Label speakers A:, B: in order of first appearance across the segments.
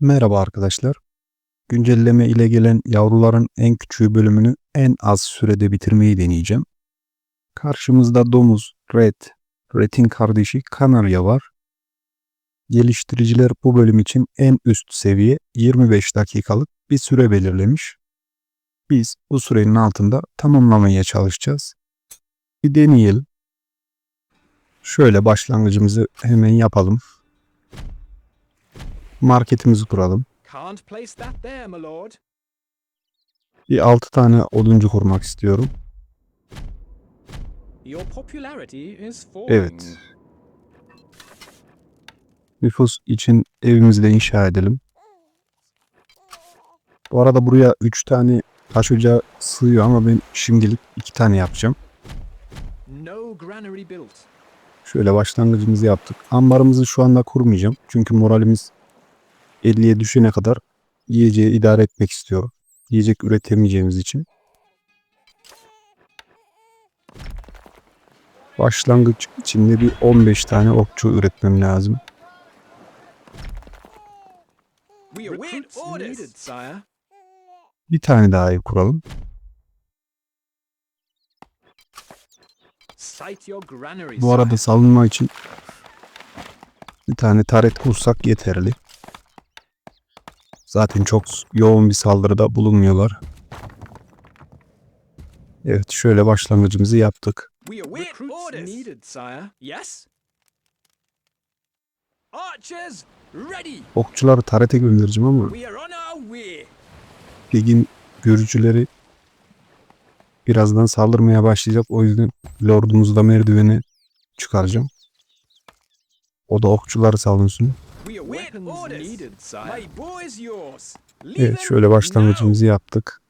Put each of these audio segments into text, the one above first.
A: Merhaba arkadaşlar. Güncelleme ile gelen yavruların en küçüğü bölümünü en az sürede bitirmeyi deneyeceğim. Karşımızda domuz, Red, Red'in kardeşi Kanarya var. Geliştiriciler bu bölüm için en üst seviye 25 dakikalık bir süre belirlemiş. Biz bu sürenin altında tamamlamaya çalışacağız. Bir deneyelim. Şöyle başlangıcımızı hemen yapalım. Marketimizi kuralım. Bir 6 tane oduncu kurmak istiyorum. Evet. Nüfus için evimizi de inşa edelim. Bu arada buraya 3 tane taş ocağı sığıyor ama ben şimdilik 2 tane yapacağım. Şöyle başlangıcımızı yaptık. Ambarımızı şu anda kurmayacağım. Çünkü moralimiz 50'ye düşene kadar yiyeceği idare etmek istiyor. Yiyecek üretemeyeceğimiz için. Başlangıç içinde bir 15 tane okçu üretmem lazım. Bir tane daha ev kuralım. Bu arada savunma için bir tane taret kursak yeterli. Zaten çok yoğun bir saldırıda bulunmuyorlar. Evet şöyle başlangıcımızı yaptık. Okçuları tarete göndereceğim ama ligin görücüleri birazdan saldırmaya başlayacak. O yüzden lordumuzu da merdivene çıkaracağım. O da okçuları savunsun. Evet şöyle başlangıcımızı yaptık.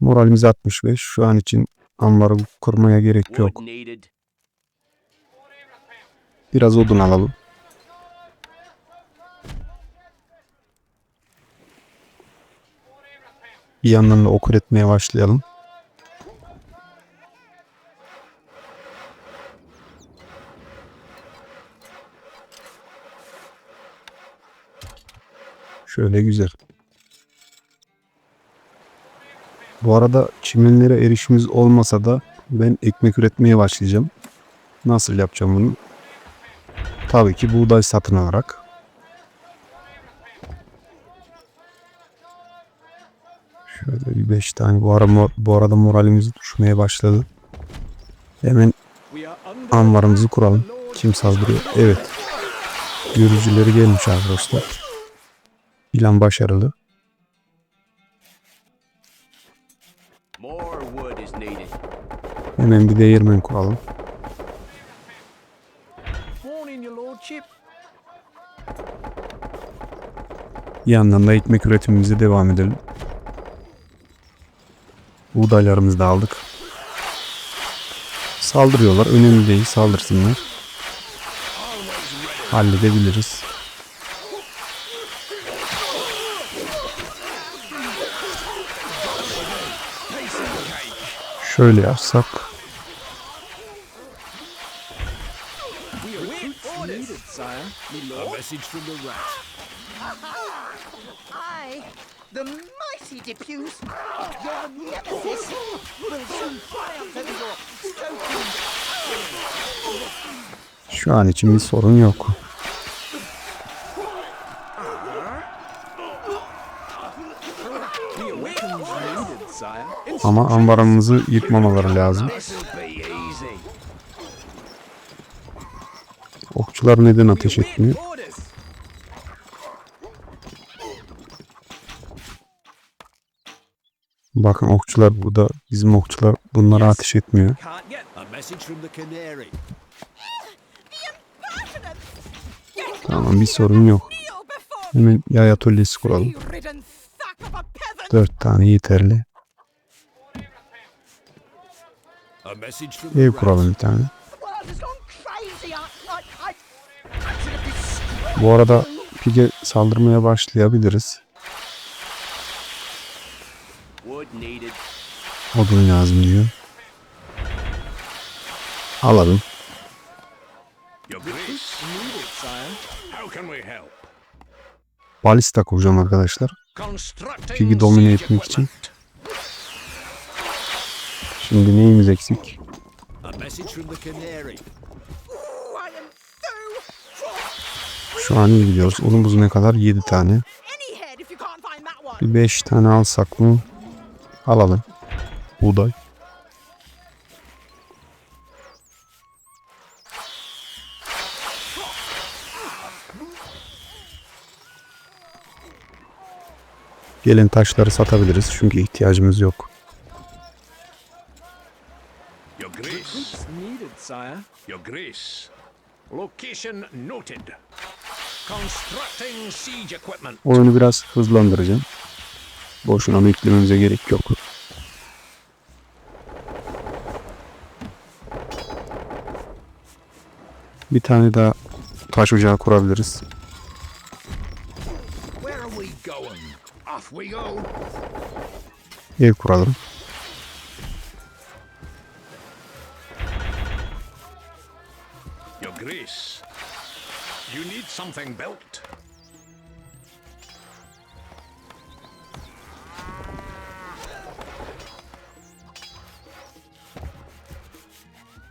A: Moralimiz 65. Şu an için ambarı kurmaya gerek yok. Biraz odun alalım. Bir yandan da ok üretmeye başlayalım. Şöyle güzel. Bu arada çimenlere erişimiz olmasa da ben ekmek üretmeye başlayacağım. Nasıl yapacağım bunu? Tabii ki buğday satın alarak. Şöyle bir 5 tane. Bu, ara, bu arada moralimiz düşmeye başladı. Hemen ambarımızı kuralım. Kim saldırıyor? Evet. Görücüleri gelmiş arkadaşlar. Plan başarılı. Hemen bir değirmen kuralım.
B: Morning, your lordship.
A: Bir yandan da ekmek üretimimize devam edelim. Buğdaylarımızı da aldık. Saldırıyorlar. Önemli değil. Saldırsınlar. Halledebiliriz. Şöyle yapsak.
B: We await orders. Needed, sire. My lord.
C: Your stoking
A: Şu an için bir sorun yok.
B: We await needed, sire.
A: Ama ambarımızı yıkmamaları lazım. Okçular neden ateş etmiyor? Bakın okçular burada. Bizim okçular bunlara ateş etmiyor. Tamam bir sorun yok. Hemen yay atölyesi kuralım. Dört tane yeterli.
D: A message from the
A: Ev kuralım bir tane. Bu arada pige saldırmaya başlayabiliriz. Odun lazım diyor. Alalım. Balista kuracağım arkadaşlar. Pig'i domine etmek için. Şimdi neyimiz eksik? Şu an iyi gidiyoruz. Unumuz ne kadar? 7 tane. Bir 5 tane alsak mı? Alalım. Buğday. Gelen taşları satabiliriz çünkü ihtiyacımız yok.
D: Your Grace.
B: Troops needed, sire.
D: Your Grace. Location noted. Constructing siege equipment.
A: Oyunu biraz hızlandıracağım. Boşuna onu yüklememize gerek yok. Bir tane daha taş ocağı kurabiliriz.
D: Where are we going? Off we go.
A: Ev kuralım.
D: Your Grace. You need something built.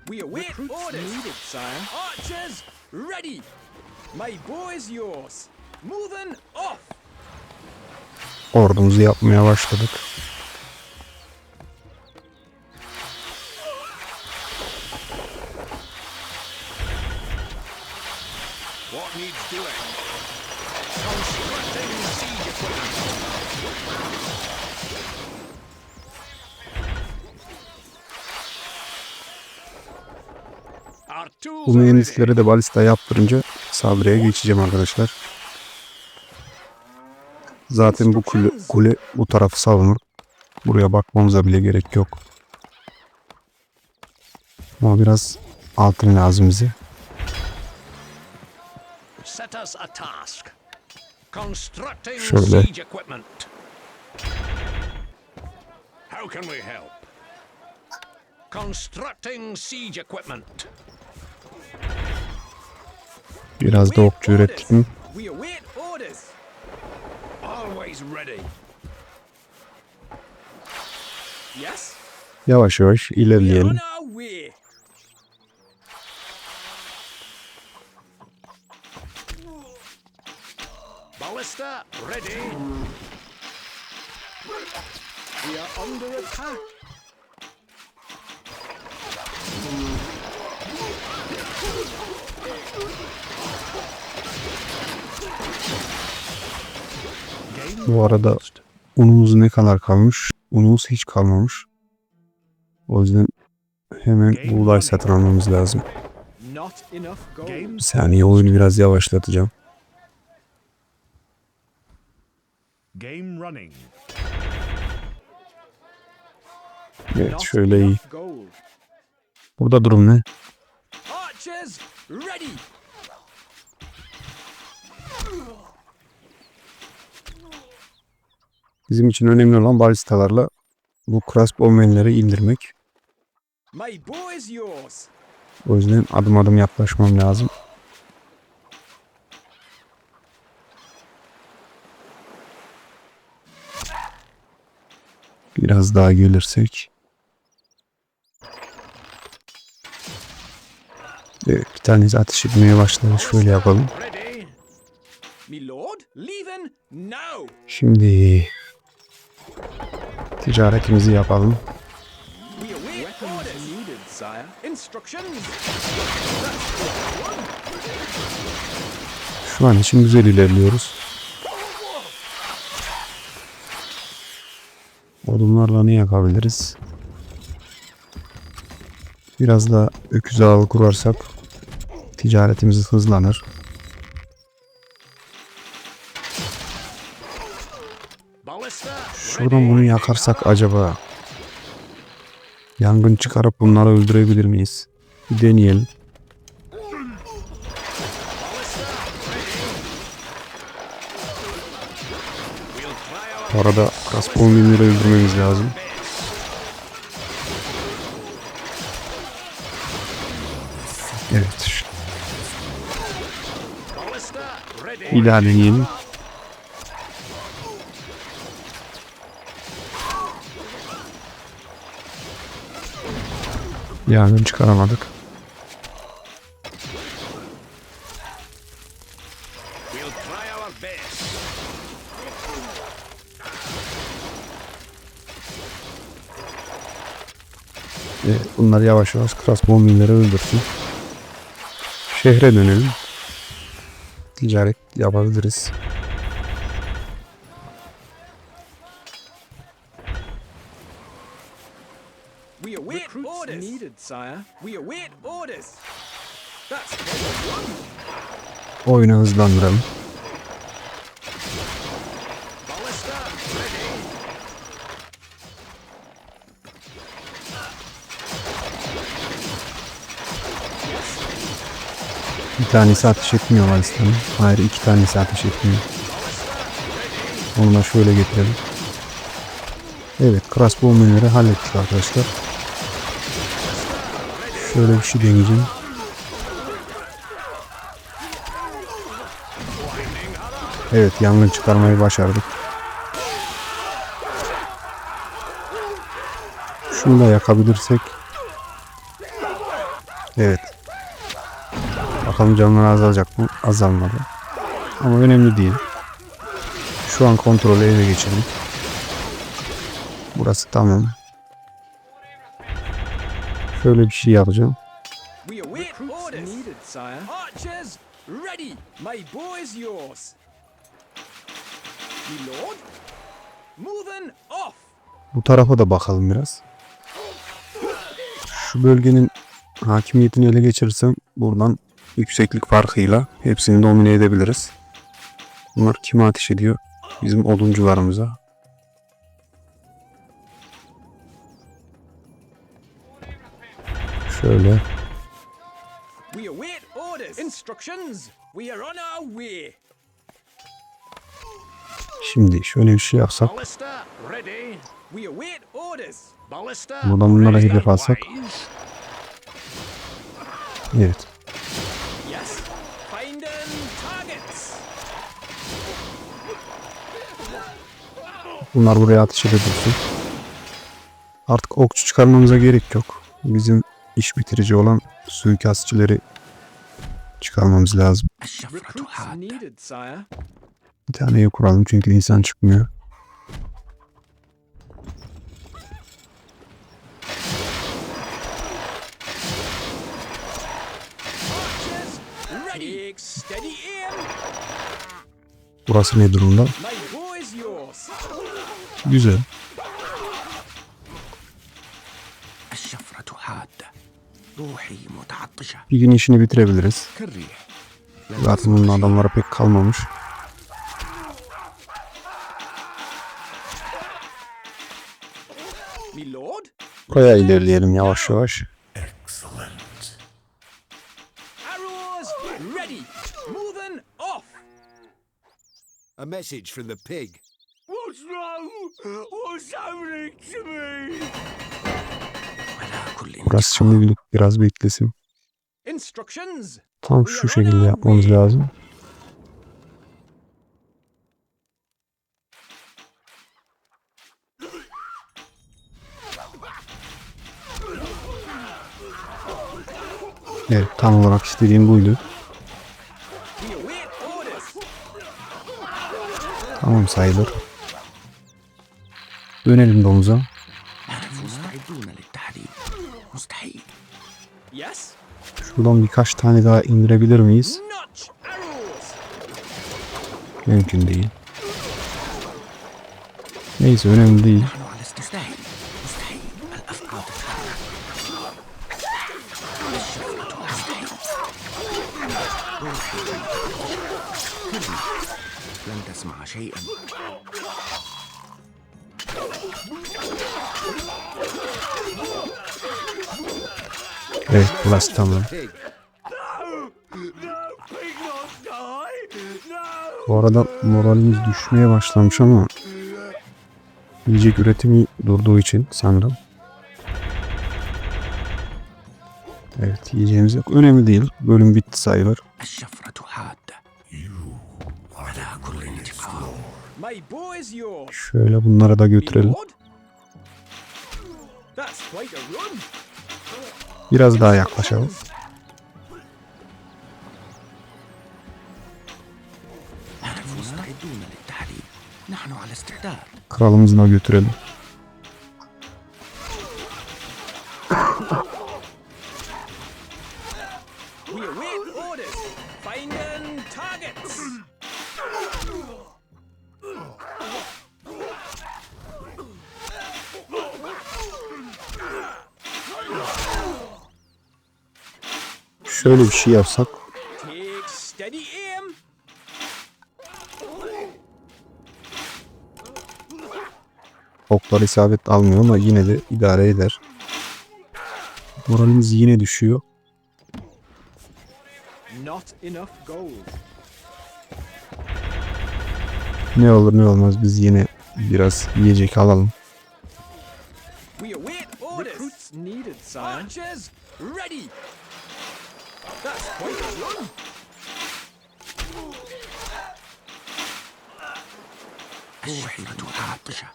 B: We await
E: Recruits
B: orders.
E: needed, sire.
B: Archers, ready. My bow is yours. Moving off.
A: Ordumuzu yapmaya başladık.
D: What needs doing? Constructing siege equipment. Our tools
A: Bu
D: are ready.
A: mühendislere de balista yaptırınca saldırıya geçeceğim arkadaşlar. Zaten bu kule, kule bu tarafı savunur. Buraya bakmamıza bile gerek yok. Ama biraz altın lazım bize.
D: Set us a task. Constructing
A: Şöyle.
D: siege equipment. How can we help? Constructing siege equipment.
A: Biraz da okçu ürettim.
B: We await orders.
D: Always ready.
B: Yes?
A: Yavaş yavaş ilerleyelim.
B: on our way.
D: Ballista ready.
B: We are under attack.
A: Bu arada unumuz ne kadar kalmış? Unumuz hiç kalmamış. O yüzden hemen buğday satın almamız lazım. Bir saniye oyunu biraz yavaşlatacağım.
F: Game running.
A: Evet şöyle iyi. Burada durum ne? Bizim için önemli olan balistalarla bu crossbowmenleri indirmek. O yüzden adım adım yaklaşmam lazım. Biraz daha gelirsek. Evet, bir tanesi ateş etmeye başladı. Şöyle yapalım. Şimdi ticaretimizi yapalım. Şu an için güzel ilerliyoruz. Odunlarla ne yakabiliriz? Biraz da öküz ağı kurarsak ticaretimiz hızlanır. Şuradan bunu yakarsak acaba yangın çıkarıp bunları öldürebilir miyiz? Bir deneyelim. Bu arada Rasputin'leri öldürmemiz lazım. Evet. ilerleyelim. Yardım çıkaramadık. E, bunlar yavaş yavaş crossbowmen'leri öldürsün. Şehre dönelim. Ticaret yapabiliriz.
B: We await
E: Recruits
B: orders.
E: needed, sire.
B: We await orders. That's quite a run.
A: Oyunu hızlandıralım. Bir tanesi ateş etmiyor Valis'ten. Hayır iki tanesi ateş etmiyor. Onu da şöyle getirelim. Evet crossbowmenleri hallettik arkadaşlar. Şöyle bir şey deneyeceğim. Evet yangın çıkarmayı başardık. Şunu da yakabilirsek. Evet. Bakalım canları azalacak mı? Azalmadı. Ama önemli değil. Şu an kontrolü ele geçirdik. Burası tamam. Şöyle bir şey yapacağım. Bu tarafa da bakalım biraz. Şu bölgenin hakimiyetini ele geçirirsem buradan yükseklik farkıyla hepsini domine edebiliriz. Bunlar kime ateş ediyor? Bizim oduncularımıza. Şöyle.
B: We await orders. Instructions. We are on our way.
A: Şimdi şöyle bir şey yapsak. Buradan bunlara hedef alsak. Evet. Bunlar buraya ateş edebilsin. Artık okçu çıkarmamıza gerek yok. Bizim iş bitirici olan suikastçileri çıkarmamız lazım. Bir tane ev kuralım çünkü insan çıkmıyor. Burası ne durumda? Güzel. Bir gün işini bitirebiliriz. Zaten bunun adamlara pek kalmamış. Buraya ilerleyelim yavaş yavaş.
G: A message from the pig.
B: Osman, o
H: sabretçi bey.
A: Burası şimdilik biraz beklesin. Tam şu şekilde yapmamız lazım. Evet tam olarak istediğim buydu. Tamam sayılır. Dönelim domuza.
H: نحن مستعدون للتحرير مستحيل
B: Yes.
A: Şuradan birkaç tane daha indirebilir miyiz?
B: Notch arrows.
A: Mümkün değil. Neyse önemli değil.
H: نحن على استحيل مستحيل الأفعال تتحرك الشفرة مستحيل روحي كالريح لن تسمع شيئا
A: Evet burası tamam. Bu arada moralimiz düşmeye başlamış ama yiyecek üretimi durduğu için sanırım. Evet yiyeceğimiz yok. Önemli değil. Bölüm bitti sayılır. Şöyle bunları da götürelim. Biraz daha yaklaşalım. Kralımızına götürelim. Şöyle bir şey yapsak. Oklar isabet almıyor ama yine de idare eder. Moralimiz yine düşüyor. Ne olur ne olmaz biz yine biraz yiyecek alalım.
B: Ready. That's quite a run.
H: الشحنة عاطشة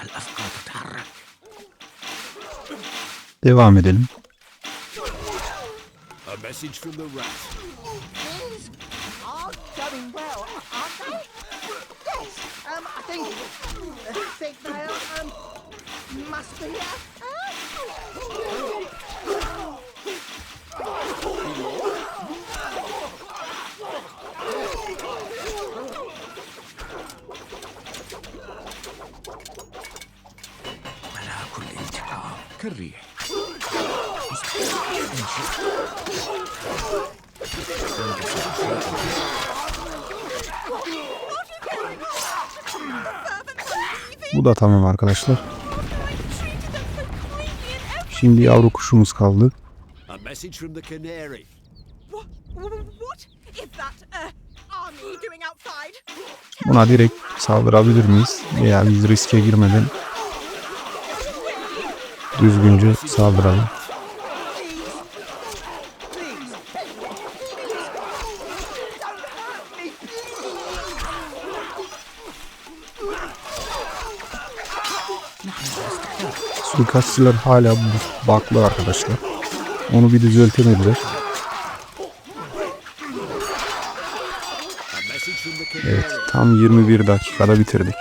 H: الأفكار تتحرك
A: Devam edelim.
G: A message from the rat.
C: Things are going well, aren't they? Yes, um, I think, I think they are, um, must be, uh,
H: كالريح
A: Bu da tamam arkadaşlar. Şimdi yavru kuşumuz kaldı.
G: A message from the canary.
I: What, what is that uh, army doing outside?
A: Buna direkt saldırabilir miyiz? Veya biz riske girmeden düzgünce saldıralım. Suikastçılar hala baklı arkadaşlar. Onu bir düzeltemediler. Evet tam 21 dakikada bitirdik.